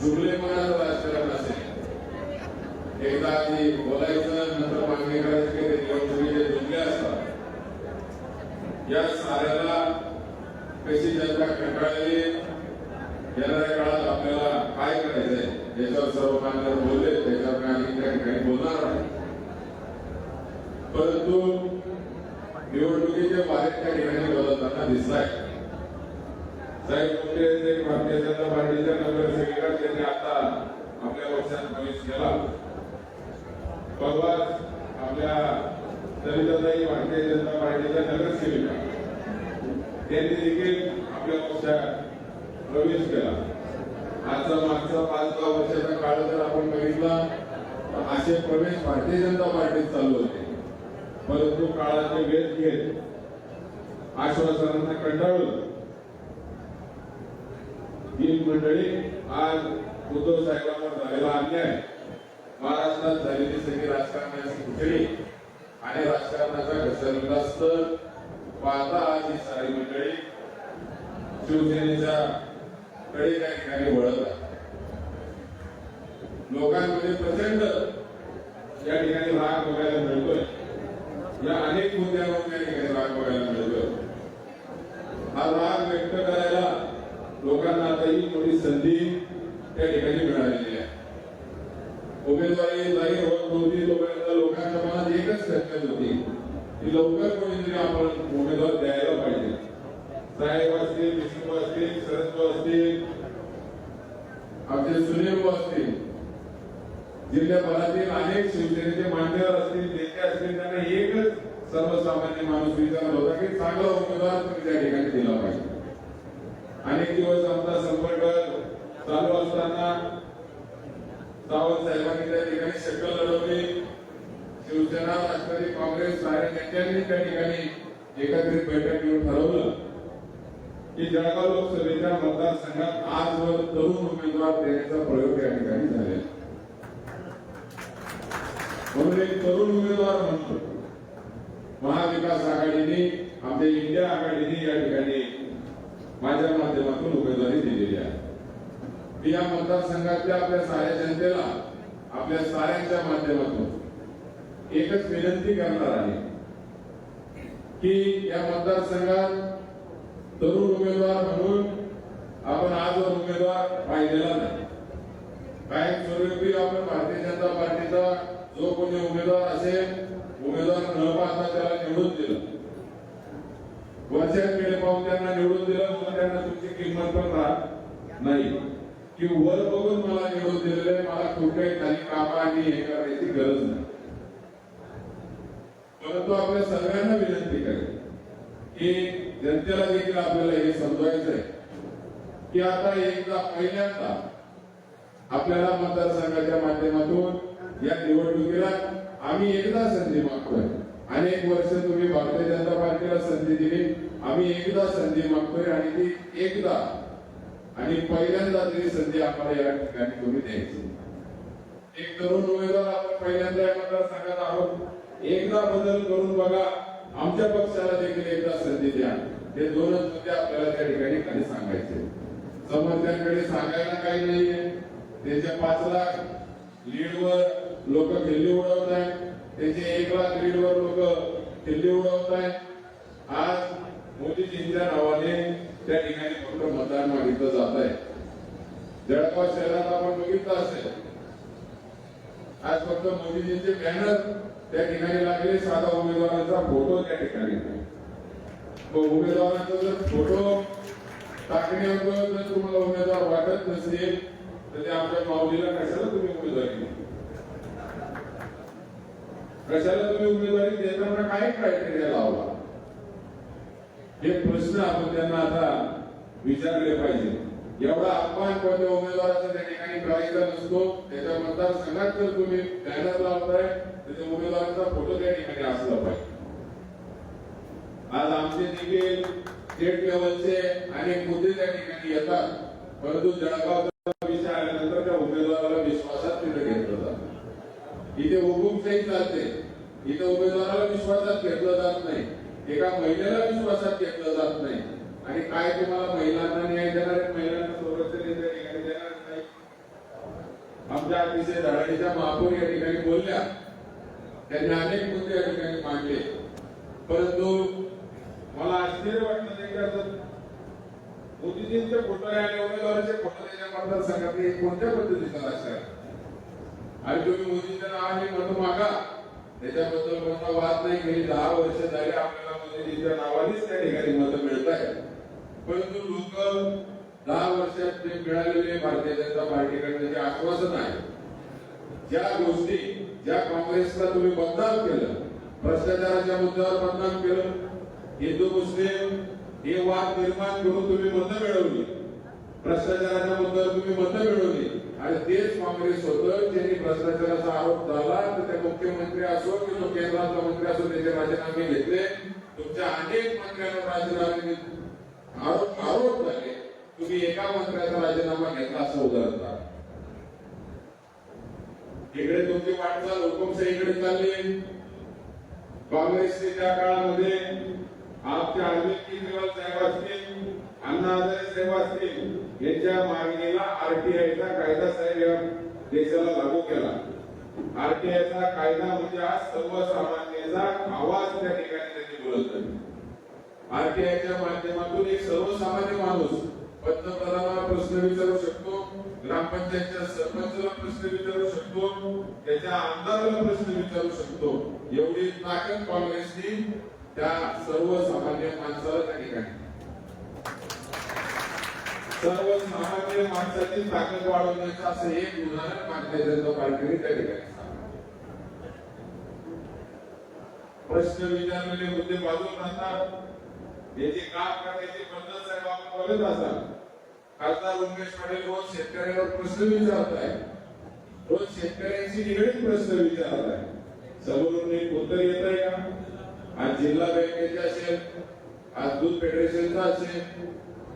जुगलेपणाचं राजकारण असेल एकदा आधी बोलायचं नंतर मागणी करायची की ते निवडणुकीचे जुगले असतात या साऱ्याला कशी जनता कंटाळली येणाऱ्या काळात आपल्याला काय करायचंय? याच्यावर सर्व मान्यवर बोलले त्याच्यावर मी आणखी त्या ठिकाणी बोलणार आहे. परंतु निवडणुकीच्या बाहेर त्या ठिकाणी बोलताना दिसलाय साहेब नुकतेच भारतीय जनता पार्टीच्या नगरसेविका त्यांनी आता आपल्या पक्षात प्रवेश परवाच आपल्या दलिताताई भारतीय जनता पार्टीच्या नगरसेविका त्यांनी देखील आपल्या पक्षात प्रवेश केला. आजचा मागचा पाच दहा वर्षाचा काळ जर आपण बघितला तर असे प्रवेश भारतीय जनता पार्टीत चालू होते. परंतु काळाचे वेध घेत आश्वासनांना कंटाळून ही मंडळी आज उद्धव साहेबांवर झालेला अन्याय महाराष्ट्रात झालेली सगळी राजकारणाची कुठली आणि राजकारणाचा घसरग्रस्त पाहता आज ही सारी मंडळी शिवसेनेच्या कडे त्या ठिकाणी वळत आहे. लोकांमध्ये प्रचंड या ठिकाणी राग बघायला मिळतोय. या अनेक मुद्द्यावर त्या ठिकाणी राग बघायला मिळतोय. हा राग व्यक्त करायला लोकांना आता ही मोठी संधी त्या ठिकाणी मिळालेली आहे उमेदवारी जाहीर होत नव्हती तोपर्यंत लोकांच्या मनात एकच शक्यत होती की लवकर कोणीतरी आपण उमेदवार द्यायला पाहिजे साहेब असतील विष्णू असतील शरद असतील आमचे सुनील असतील जिल्ह्याभरातील अनेक शिवसेनेचे मान्यवर असतील नेते असतील त्यांना एकच सर्वसामान्य माणूस विचारत होता की चांगला उमेदवार त्या ठिकाणी दिला पाहिजे अनेक दिवस आमचा संपर्क असताना सावंत साहेबांनी त्या ठिकाणी शक्कल लढवली. शिवसेना राष्ट्रवादी काँग्रेस साऱ्या यांच्यानी त्या ठिकाणी एकत्रित बैठक घेऊन ठरवलं की जळगाव लोकसभेच्या मतदारसंघात आजवर तरुण उमेदवार देण्याचा प्रयोग या ठिकाणी झालेला म्हणून एक तरुण उमेदवार म्हणतो. महाविकास आघाडीने आमच्या इंडिया आघाडीने या ठिकाणी माझ्या माध्यमातून उमेदवारी दिलेली आहे. मी या मतदारसंघातल्या आपल्या साऱ्या जनतेला आपल्या साऱ्यांच्या माध्यमातून एकच विनंती करणार आहे की या मतदारसंघात तरुण उमेदवार म्हणून आपण आजवर उमेदवार पाहिलेला नाही. कायम स्वरूपी आपण भारतीय जनता पार्टीचा जो कोणी उमेदवार असेल उमेदवार न पाहता त्याला निवडून दिलं. वर्षात केले पाहून त्यांना निवडून दिलं म्हणून त्यांना तुमची किंमत पण राहत नाही. की वर बघून मला निवडून दिलेलं आहे मला कुठल्याही खाली कामा आणि हे करायची गरज नाही. परंतु आपल्या सगळ्यांना विनंती करेल की जनतेला देखील आपल्याला हे समजवायचं आहे की आता एकदा पहिल्यांदा आपल्याला मतदारसंघाच्या माध्यमातून या निवडणुकीला आम्ही एकदा संधी मागतोय. अनेक वर्ष तुम्ही भारतीय जनता पार्टीला संधी दिली आम्ही एकदा संधी मागतोय आणि ती एकदा आणि पहिल्यांदा तरी संधी आम्हाला या ठिकाणी कमी द्यायची. एक तरुण उमेदवार आपण पहिल्यांदा या मतदारसंघात आहोत. एकदा बदल करून बघा आमच्या पक्षाला देखील एकदा संधी द्या. हे दोनच मुद्दे आपल्याला त्या ठिकाणी खाली सांगायचे समर्थ्यांकडे सांगायला काही नाहीये. त्याचे पाच लाख लीडवर लोक खिल्ली उडवत आहेत त्याचे एक लाख लीडवर लोक खिल्ली उडवत आहेत आज मोदीजींच्या नावाने त्या ठिकाणी फक्त मतदान मागितलं जात आहे. जळगाव शहरात आपण बघितलं असेल. आज फक्त मोदीजींचे बॅनर त्या ठिकाणी लागले साधा उमेदवारांचा फोटो त्या ठिकाणी. मग उमेदवारांचा जर फोटो टाकण्यावर जर तुम्हाला उमेदवार वाटत नसेल तर ते आमच्या माऊलीला कशाला तुम्ही उमेदवारी कशाला तुम्ही उमेदवारी देताना काय क्रायटेरिया लावला? हे प्रश्न आपण त्यांना आता विचारले पाहिजे. एवढा अपमान कोणत्या उमेदवाराचा त्या ठिकाणी करायचा नसतो. त्याच्या मतदारसंघात जर तुम्ही बॅनर लावताय तर त्या उमेदवाराचा फोटो त्या ठिकाणी असला पाहिजे. आज आमचे देखील स्टेट लेवलचे अनेक मुद्दे त्या ठिकाणी येतात. परंतु जळगावचा विषय आल्यानंतर त्या उमेदवाराला विश्वासात तिथे घेतलं जात इथे हुकुमशाही चालते. इथे उमेदवाराला विश्वासात घेतलं जात नाही. एका महिलेला विश्वासात घेतलं जात नाही. आणि काय तुम्हाला महिलांना न्याय देणार महिलांना संरक्षण देणार नाही. आमच्या अतिशय धडाडीच्या महापौर या ठिकाणी बोलल्या. त्यांनी अनेक मुद्दे या ठिकाणी मांडले. परंतु मला आश्चर्य वाटलं नाही का तर मोदीजींचे फोटो आणि उमेदवाराचे फोटो त्याच्या मतदारसंघातले कोणत्या पद्धतीचा असणार आणि तुम्ही मोदीजींना आणि मत मागा. त्याच्याबद्दल कोणता वाद नाही. गेली दहा वर्ष झाली आपल्याला मोदीजींच्या नावानेच त्या ठिकाणी मतं मिळत आहेत. परंतु लोक दहा वर्षात जे मिळालेले भारतीय जनता पार्टीकडनं जे आश्वासन आहे ज्या गोष्टी ज्या काँग्रेसला तुम्ही बदनाम केलं भ्रष्टाचाराच्या मुद्द्यावर बदनाम केलं हिंदू मुस्लिम हे वाद निर्माण करून तुम्ही मतं मिळवली भ्रष्टाचाराच्या मुद्द्यावर तुम्ही मतं मिळवली आणि तेच काँग्रेस होतं ज्यांनी भ्रष्टाचाराचा आरोप झाला तर ते मुख्यमंत्री असो किंवा केंद्राचा मंत्री असो त्याचे राजीनामे घेतले तुमच्या अनेक मंत्र्यांवर राजीनामे आरोप आरोप झाले. तुम्ही एका मंत्र्याचा राजीनामा घेतला असं उदाहरण इकडे तुमची वाटचाल हुकुमशाहीकडे चालली काँग्रेसने त्या काळामध्ये आमच्या अरविंद केजरीवाल साहेब असतील अण्णा हजारे साहेब असतील यांच्या मागणीला आरटीआयचा कायदा साहेब या देशाला लागू केला. आरटीआयचा कायदा म्हणजे आज सर्वसामान्यांचा आवाज त्या ठिकाणी त्यांनी बोलत आरटीआयच्या माध्यमातून एक सर्वसामान्य माणूस पंतप्रधानाला प्रश्न विचारू शकतो ग्रामपंचायतच्या सरपंचाला प्रश्न विचारू शकतो त्याच्या आमदाराला प्रश्न विचारू शकतो. एवढी ताकद काँग्रेसनी त्या सर्वसामान्य माणसाला त्या ठिकाणी. सर्व सामान्य माणसाची ताकद वाढवण्याचं असं एक उदाहरण भारतीय जनता पार्टीने त्या ठिकाणी प्रश्न विचारलेले मुद्दे बाजूला राहतात याची काम करण्याची पद्धत साहेब आपण बोलत असाल. खासदार उमेश पाटील रोज शेतकऱ्यावर प्रश्न विचारत आहे रोज शेतकऱ्यांशी निगडीत प्रश्न विचारत आहे समोरून एक उत्तर येत आहे का? आज जिल्हा बँकेचे असेल आज दूध फेडरेशनचा असेल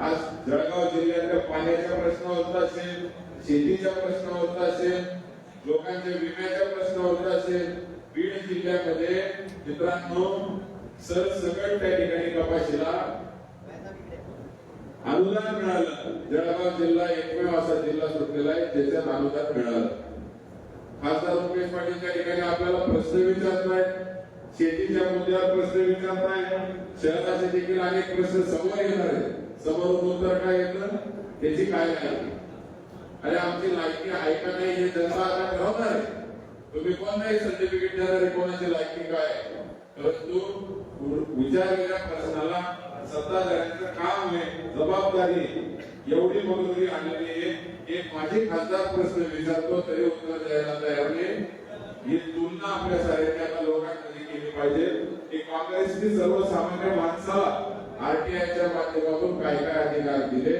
आज जळगाव जिल्ह्यातल्या प्रश्न होता असेल शेतीच्या होत असेल लोकांच्या विम्याच्या होत असेल बीड जिल्ह्यामध्ये मित्रांनो सरसकट त्या ठिकाणी कपाशीला अनुदान मिळालं. जळगाव जिल्हा एकमेव असा जिल्हा सुटलेला आहे त्याच्यात अनुदान मिळालं. खासदार रुपेश पाटील त्या ठिकाणी आपल्याला प्रश्न विचारत आहेत शेतीच्या मुद्द्यावर प्रश्न विचारत आहेत शहराचे देखील अनेक प्रश्न समोर येणार आहेत. समोरून उत्तर काय येतं? त्याची काय नाही. अरे आमची लायकी आहे का नाही हे जनता आता ठरवणार आहे. तुम्ही कोण नाही सर्टिफिकेट देणार कोणाची लायकी काय आहे? परंतु विचारलेल्या प्रश्नाला सत्ताधाऱ्यांचं काम आहे जबाबदारी एवढी मजुरी आणलेली आहे. एक माझे खासदार प्रश्न विचारतो तरी उत्तर द्यायला तयार नाही. ही तुलना आपल्या साऱ्यांनी आता लोकांमध्ये केली पाहिजे. की काँग्रेसची सर्वसामान्य माणसाला आरटीआयच्या माध्यमातून काय काय अधिकार दिले?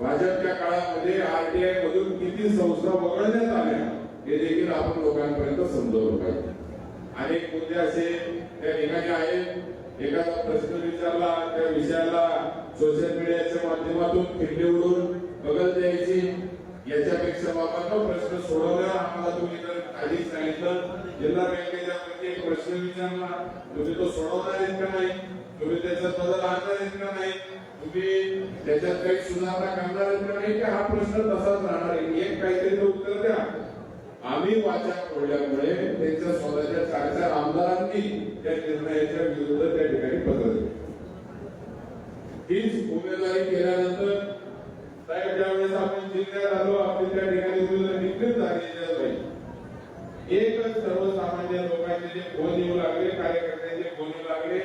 भाजपच्या काळामध्ये आरटीआय मधून किती संस्था वगळण्यात आल्या हे देखील आपण लोकांपर्यंत समजवलं पाहिजे. अनेक मुद्दे असे त्या ठिकाणी आहेत. एखादा प्रश्न विचारला त्या विषयाला सोशल मीडियाच्या माध्यमातून खिल्ली उडून बगल द्यायची. याच्यापेक्षा बाबांनो प्रश्न सोडवला. आम्हाला तुम्ही जर आधी सांगितलं. जिल्हा बँकेच्या प्रत्येक प्रश्न विचारला. तुम्ही तो सोडवणार का नाही? बदल आणणार आहेत का नाही? तुम्ही त्याच्यात काही सुधारणा करणार आहेत का नाही? की हा प्रश्न तसाच राहणार आहे. एक काहीतरी उत्तर द्या. आम्ही वाचा फोडल्यामुळे त्यांच्या स्वतःच्या चार चार आमदारांनी त्या निर्णयाच्या विरुद्ध त्या ठिकाणी पत्र हीच उमेदवारी केल्यानंतर साहेब ज्यावेळेस आपण जिल्ह्यात आलो आपली त्या ठिकाणी उमेदवारी निश्चित झालेली नाही. एकच सर्वसामान्य लोकांचे जे फोन येऊ लागले कार्यकर्त्यांचे फोन येऊ लागले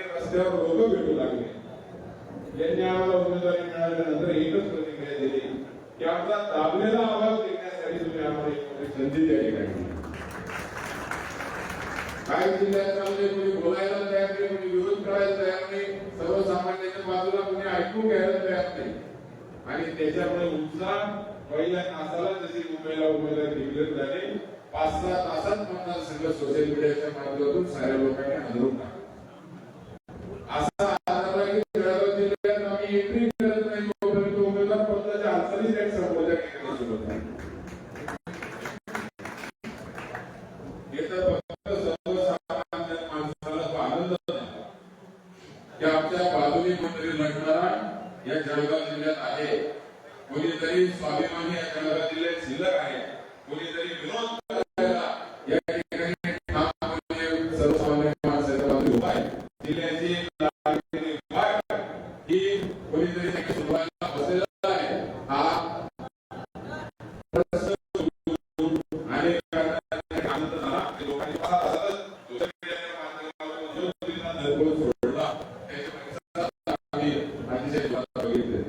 रस्त्यावर लोक लागले. यांनी आम्हाला उमेदवारी मिळाल्यानंतर एकच प्रतिक्रिया दिली की आमचा दाबलेला आवाज देण्यासाठी तुम्ही आम्हाला एक मोठी संधी त्या ठिकाणी दिली. जिल्ह्यात चाललंय कोणी बोलायला तयार नाही कोणी विरोध करायला तयार नाही सर्वसामान्यांच्या बाजूला कोणी ऐकून घ्यायला तयार नाही. आणि त्याच्यामुळे उत्साह पहिल्या तासाला जशी मुंबईला उमेदवार डिक्लेअर झाले पाच सहा तासात मतदारसंघ सोशल मीडियाच्या माध्यमातून साऱ्या लोकांनी हजरून टाकला असा आढळला की जळगाव जिल्ह्यात आम्ही एंट्री करत नाही तोपर्यंत उमेदवार पदाच्या हालचाली त्या संबोधन केल्या सुरू होतात. हे जळगाव जिल्ह्यात आहे. कोणीतरी स्वाभिमानी या जळगाव जिल्ह्यात शिल्लक आहे. कोणीतरी विनोद या ठिकाणी ठाम म्हणजे सर्वसामान्य माणसाच्या बाजूने उभा आहे जिल्ह्याची नागरिकांनी उभा आहे. ही कोणीतरी त्याची सुरुवातीला बसलेला आहे हा प्रश्न आणि आनंद झाला की लोकांनी पाच तासातच सोशल मीडियाच्या माध्यमातून जो मुलींना धरपडून सोडला त्याच्या प्रतिसादात आम्ही अतिशय जोरात बघितले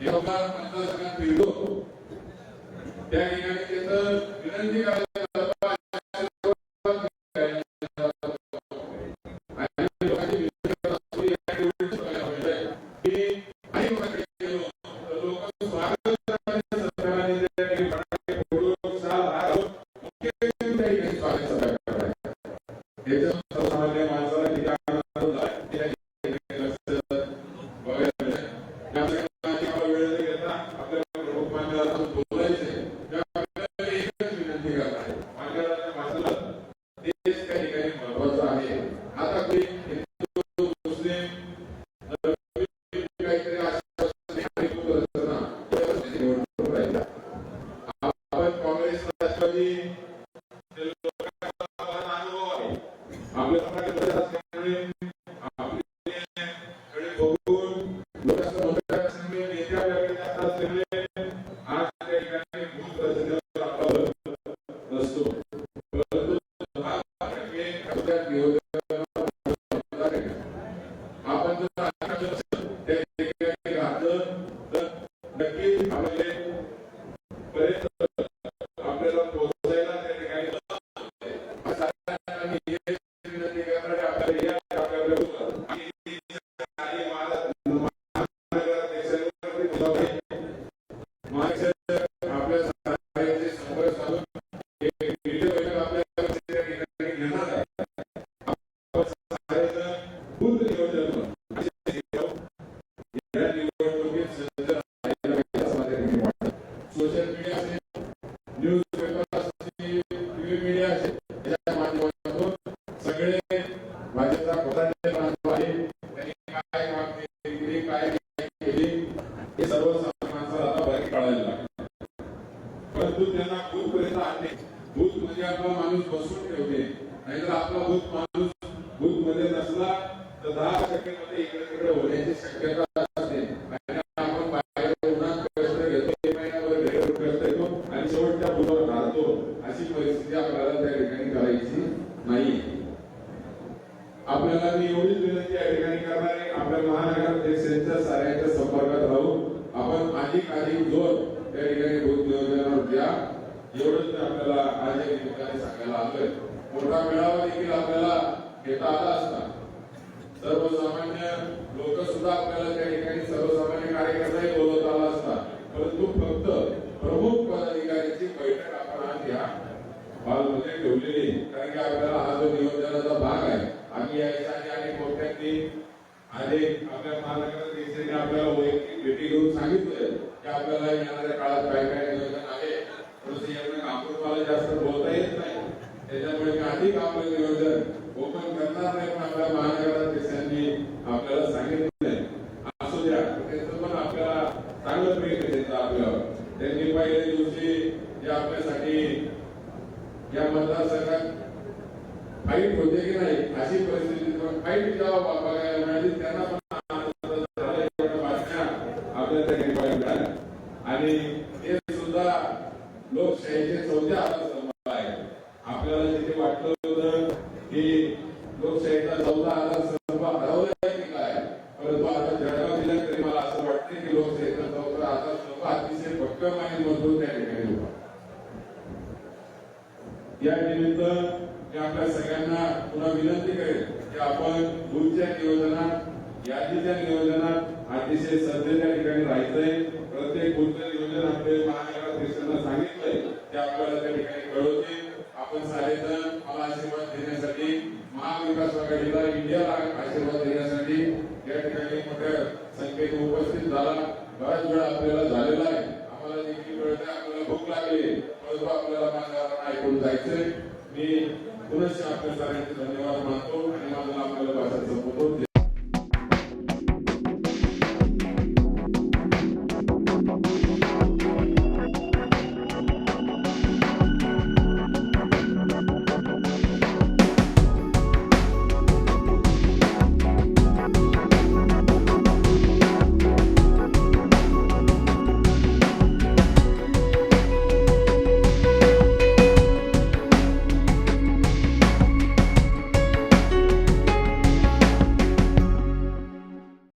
हे लोकांना मतदारसंघात फिरलो त्या त्यांना बूथ पर्यंत आणणे भूत म्हणजे आपला माणूस बसून ठेवणे नाहीतर आपला भूत माणूस भूत मध्ये नसला तर दहा टक्क्यामध्ये इकडे तिकडे होण्याची शक्यता असते. आपण बाहेर उन्हात कष्ट घेतो घरी कष्ट येतो आणि शेवटच्या अशी परिस्थिती आपल्याला त्या ठिकाणी करायची नाही. आपल्याला मी एवढीच विनंती या ठिकाणी करणार आहे. आपल्या महानगराध्यक्षांच्या साऱ्यांच्या संपर्कात राहू. आपण अधिक अधिक जोर त्या ठिकाणी भूत नियोजनावर द्या एवढंच मी आपल्याला आज या निमित्ताने सांगायला आलोय. मोठा मेळावा देखील आपल्याला घेता आला असता. सर्वसामान्य लोक सुद्धा आपल्याला त्या ठिकाणी सर्वसामान्य कार्यकर्ताही बोलवता आला असता. परंतु फक्त प्रमुख पदाधिकाऱ्यांची बैठक आपण आज या हॉलमध्ये ठेवलेली कारण की आपल्याला हा जो नियोजनाचा भाग आहे आम्ही याच्या आधी अनेक मोठ्यांनी अनेक आपल्या महानगराध्यक्षांनी आपल्याला भेटी घेऊन सांगितलंय की आपल्याला येणाऱ्या काळात काय काय नियोजन आहे. थोडंसं यांना आपण जास्त बोलता येत नाही. त्याच्यामुळे अधिक आपलं नियोजन ओपन करणार नाही पण आपल्या महानगराध्यक्षांनी आपल्याला सांगितलंय. असू द्या त्यांचं पण आपल्याला चांगलं प्रेम आहे त्यांचं आपल्यावर. त्यांनी पहिल्या दिवशी जे आपल्यासाठी या मतदारसंघात फाईट होते की नाही अशी परिस्थिती फाईट जेव्हा बघायला मिळाली त्यांना पण आनंद झाला एवढ्या बातम्या आपल्या त्या ठिकाणी पाहायला मिळाल्या. आणि ते सुद्धा लोकशाहीचे चौथ्या आधारस्तंभ आहे. आपल्याला जिथे वाटलं होतं की लोकशाहीचा चौथा आधारस्तंभ हरवला की काय परंतु आता जळगाव जिल्ह्यात तरी मला असं वाटतं की लोकशाहीचा चौथा आधारस्तंभ अतिशय भक्कम आणि मजबूत त्या ठिकाणी होता या निमित्त मी आपल्या सगळ्यांना पुन्हा विनंती करेल की आपण बूथच्या नियोजनात यादीच्या नियोजनात अतिशय सध्या त्या ठिकाणी राहायचंय. प्रत्येक बूथचं योजना आपले महानगराध्यक्षांना सांगितलंय ते आपल्याला त्या ठिकाणी कळवतील. आपण सारेजण मला आशीर्वाद देण्यासाठी महाविकास आघाडीला इंडियाला आशीर्वाद देण्यासाठी या ठिकाणी मोठ्या संख्येने उपस्थित झाला. बराच वेळ आपल्याला झालेला आहे. आम्हाला देखील कळतंय आपल्याला भूक लागली. परंतु आपल्याला माझ्या ऐकून जायचंय. मी पुनश्च आपल्या सगळ्यांचे धन्यवाद मानतो आणि माझं आपल्याला भाषण संपवतो